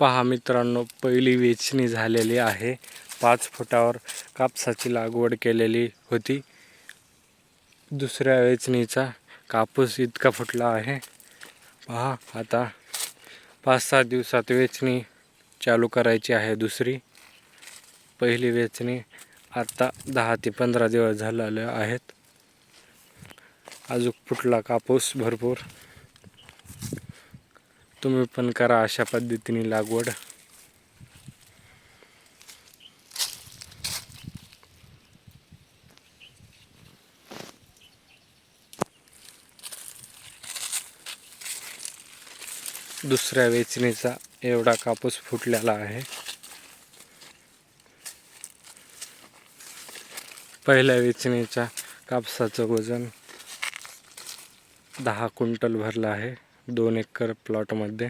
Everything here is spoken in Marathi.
पहा मित्रांनो पहिली वेचणी झालेली आहे. पाच फुटावर कापसाची लागवड केलेली होती. दुसऱ्या वेचणीचा कापूस इतका फुटला आहे. पहा आता पाच सात दिवसात वेचणी चालू करायची आहे दुसरी. पहिली वेचणी आता दहा ते पंधरा दिवस झालेले आहेत. अजून फुटला कापूस भरपूर. तुम्ही पण करा अशा पद्धतीने लागवड. दुसऱ्या वेचणीचा एवढा कापूस फुटलेला आहे. पहिल्या वेचणीच्या कापसाचं वजन दहा क्विंटल भरलं आहे. दोन एकर प्लॉटमध्ये